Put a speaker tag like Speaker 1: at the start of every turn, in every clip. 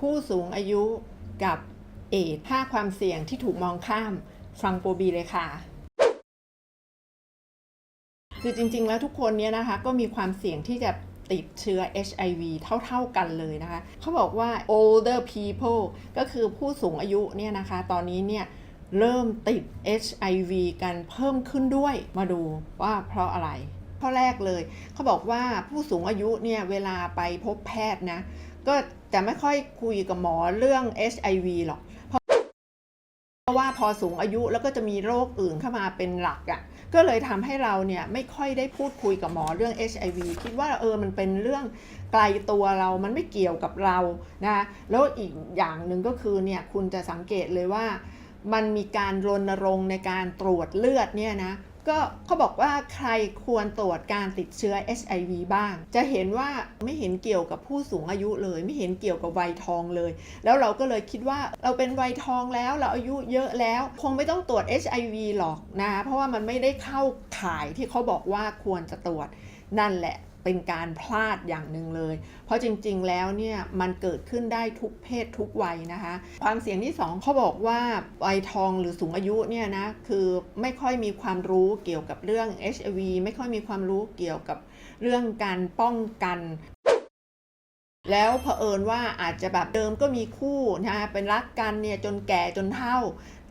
Speaker 1: ผู้สูงอายุกับเอดส์ห้าความเสี่ยงที่ถูกมองข้าม ฟังโปรบีเลยค่ะ คือจริง ๆ แล้วทุกคนเนี่ยนะคะ ก็มีความเสี่ยงที่จะติดเชื้อ HIV เท่า ๆ กันเลยนะคะ เขาบอกว่า older people ก็คือผู้สูงอายุเนี่ยนะคะ ตอนนี้เนี่ยเริ่มติด HIV กันเพิ่มขึ้นด้วย มาดูว่าเพราะอะไรข้อแรกเลย เขาบอกว่าผู้สูงอายุเนี่ยเวลาไปพบแพทย์นะ ก็จะไม่ค่อยคุยกับหมอเรื่อง HIV หรอกเพราะว่าพอสูงอายุแล้วก็จะมีโรคอื่นเข้ามาเป็นหลักอะ่ะก็เลยทำให้เราเนี่ยไม่ค่อยได้พูดคุยกับหมอเรื่อง HIV คิดว่าเออมันเป็นเรื่องไกลตัวเรามันไม่เกี่ยวกับเรานะแล้วอีกอย่างหนึ่งก็คือเนี่ยคุณจะสังเกตเลยว่า มันมีการรณรงค์ในการตรวจเลือดเนี่ยนะ ก็เขาบอกว่าใครควรตรวจการติดเชื้อ HIV บ้าง จะเห็นว่าไม่เห็นเกี่ยวกับผู้สูงอายุเลย ไม่เห็นเกี่ยวกับวัยทองเลย แล้วเราก็เลยคิดว่าเราเป็นวัยทองแล้วเราอายุเยอะแล้ว คงไม่ต้องตรวจ HIV หรอกนะ เพราะว่ามันไม่ได้เข้าข่ายที่เขาบอกว่าควรจะตรวจนั่นแหละ เป็นการพลาดอย่างหนึ่งเลย เพราะจริงๆ แล้วเนี่ยมันเกิดขึ้นได้ทุกเพศทุกวัยนะคะ ความเสี่ยงที่สองเขาบอกว่าวัยทองหรือสูงอายุเนี่ยนะคือไม่ค่อยมีความรู้เกี่ยวกับเรื่อง HIV ไม่ค่อยมีความรู้เกี่ยวกับเรื่องการป้องกันแล้วเผอิญว่าอาจจะแบบเดิมก็มีคู่นะคะเป็นรักกันเนี่ยจนแก่จนเฒ่า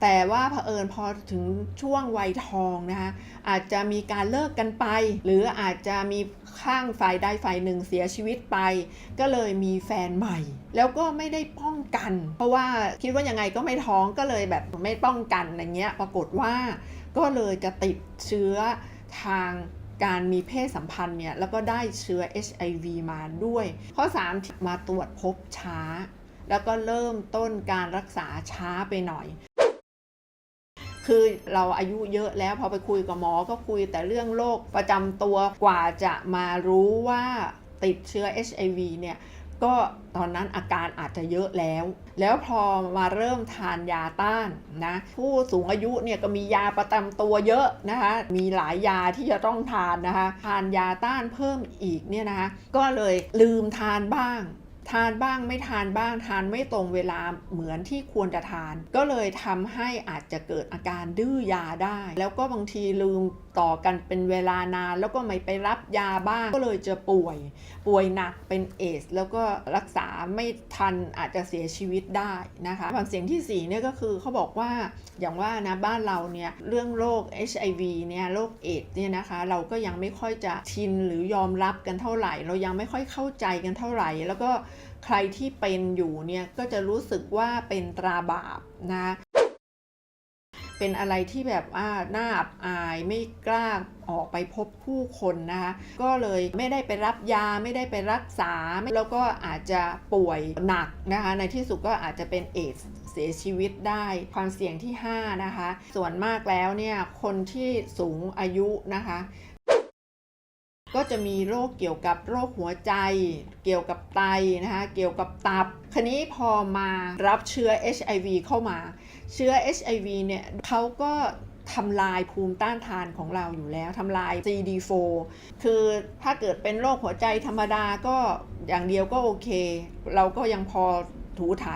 Speaker 1: แต่ว่าเผอิญพอถึงช่วงวัยทองนะคะอาจจะมีการเลิกกันไป หรืออาจจะมีข้างฝ่ายใดฝ่ายหนึ่งเสียชีวิตไป ก็เลยมีแฟนใหม่ แล้วก็ไม่ได้ป้องกัน เพราะว่าคิดว่ายังไงก็ไม่ท้องก็เลยแบบไม่ป้องกันอะไรเงี้ยปรากฏว่าก็เลยจะติดเชื้อทางการมีเพศสัมพันธ์เนี่ยแล้วก็ได้เชื้อ HIV มาด้วย ข้อ 3 มาตรวจพบช้า แล้วก็เริ่มต้นการรักษาช้าไปหน่อย คือเราอายุเยอะแล้วพอไปคุยกับหมอก็คุยแต่เรื่องโรคประจำตัวกว่าจะมารู้ว่าติดเชื้อ HIV เนี่ยก็ตอนนั้นอาการอาจจะเยอะแล้ว แล้วพอมาเริ่มทานยาต้านนะผู้สูงอายุเนี่ยก็มียาประจำตัวเยอะนะคะ มีหลายยาที่จะต้องทานนะคะ ทานยาต้านเพิ่มอีกเนี่ยนะคะ ก็เลยลืมทานบ้าง ทานบ้างไม่ทานบ้างทานไม่ตรงเวลาเหมือนที่ควรจะทาน ก็เลยทำให้อาจจะเกิดอาการดื้อยาได้ แล้วก็บางทีลืม ต่อกันเป็นเวลานาน แล้วก็ไม่ไปรับยาบ้างก็เลยจะป่วย ป่วยหนักเป็นเอส แล้วก็รักษาไม่ทันอาจจะเสียชีวิตได้นะคะความเสี่ยงที่4เนี่ยก็คือเขาบอกว่าอย่างว่านะบ้านเราเนี่ยเรื่องโรค HIV เนี่ยโรคเอดส์เนี่ยนะคะเราก็ยังไม่ค่อยจะชินหรือยอมรับกันเท่าไหร่ เรายังไม่ค่อยเข้าใจกันเท่าไหร่ แล้วก็ใครที่เป็นอยู่เนี่ยก็จะรู้สึกว่าเป็นตราบาปนะ เป็นอะไรที่แบบว่าน่าอับอายไม่กล้าออกไปพบผู้คนนะคะก็เลยไม่ได้ไปรับยาไม่ได้ไปรักษา แล้วก็อาจจะป่วยหนักนะคะในที่สุดก็อาจจะเป็นเอดส์เสียชีวิตได้ความเสี่ยงที่ 5 นะคะ ส่วนมากแล้วเนี่ยคนที่สูงอายุนะคะ ก็จะมีโรคเกี่ยวกับโรคหัวใจ เกี่ยวกับไตนะคะ เกี่ยวกับตับคันนี้พอมารับเชื้อ HIV เข้ามา เชื้อ HIV เนี่ยเขาก็ทำลายภูมิต้านทานของเราอยู่แล้วทำลาย CD4 คือถ้าเกิดเป็นโรคหัวใจธรรมดาก็อย่างเดียวก็โอเค เราก็ยังพอ ถูไถ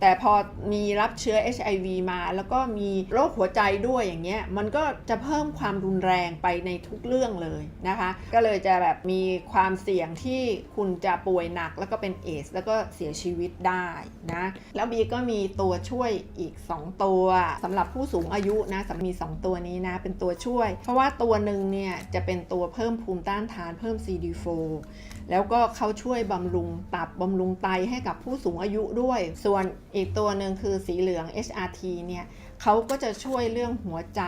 Speaker 1: แต่พอมีรับเชื้อ HIV มาแล้วก็มีโรคหัวใจด้วยอย่างเงี้ยมันก็จะเพิ่มความรุนแรงไปในทุกเรื่องเลยนะคะ ก็เลยจะแบบมีความเสี่ยงที่คุณจะป่วยหนักแล้วก็เป็นเอสแล้วก็เสียชีวิตได้นะแล้วบีก็มีตัวช่วยอีก 2 ตัวสำหรับผู้สูงอายุนะสำมี 2 ตัวนี้นะเป็นตัวช่วย เพราะว่าตัวหนึ่งเนี่ยจะเป็นตัวเพิ่มภูมิต้านทานเพิ่ม CD4 แล้วก็เขาช่วยบำรุงตับบำรุงไตให้กับผู้สูงอายุด้วย ส่วนอีกตัวหนึ่งคือสีเหลือง HRT เนี่ยเขาก็จะช่วยเรื่องหัวใจ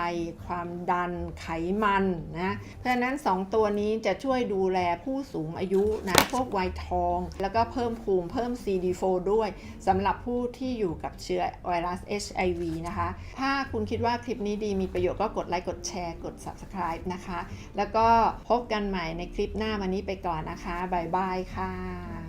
Speaker 1: ความดันไขมันนะ เพราะฉะนั้น 2 ตัวนี้จะช่วยดูแลผู้สูงอายุนะ พวกวัยทอง แล้วก็เพิ่มภูมิเพิ่ม CD4 ด้วยสำหรับผู้ที่อยู่กับเชื้อไวรัส HIV นะคะ ถ้าคุณคิดว่าคลิปนี้ดีมีประโยชน์ก็กดไลค์ กดแชร์ กด Subscribe นะคะ แล้วก็พบกันใหม่ในคลิปหน้าวันนี้ไปก่อนนะคะ บ๊ายบายค่ะ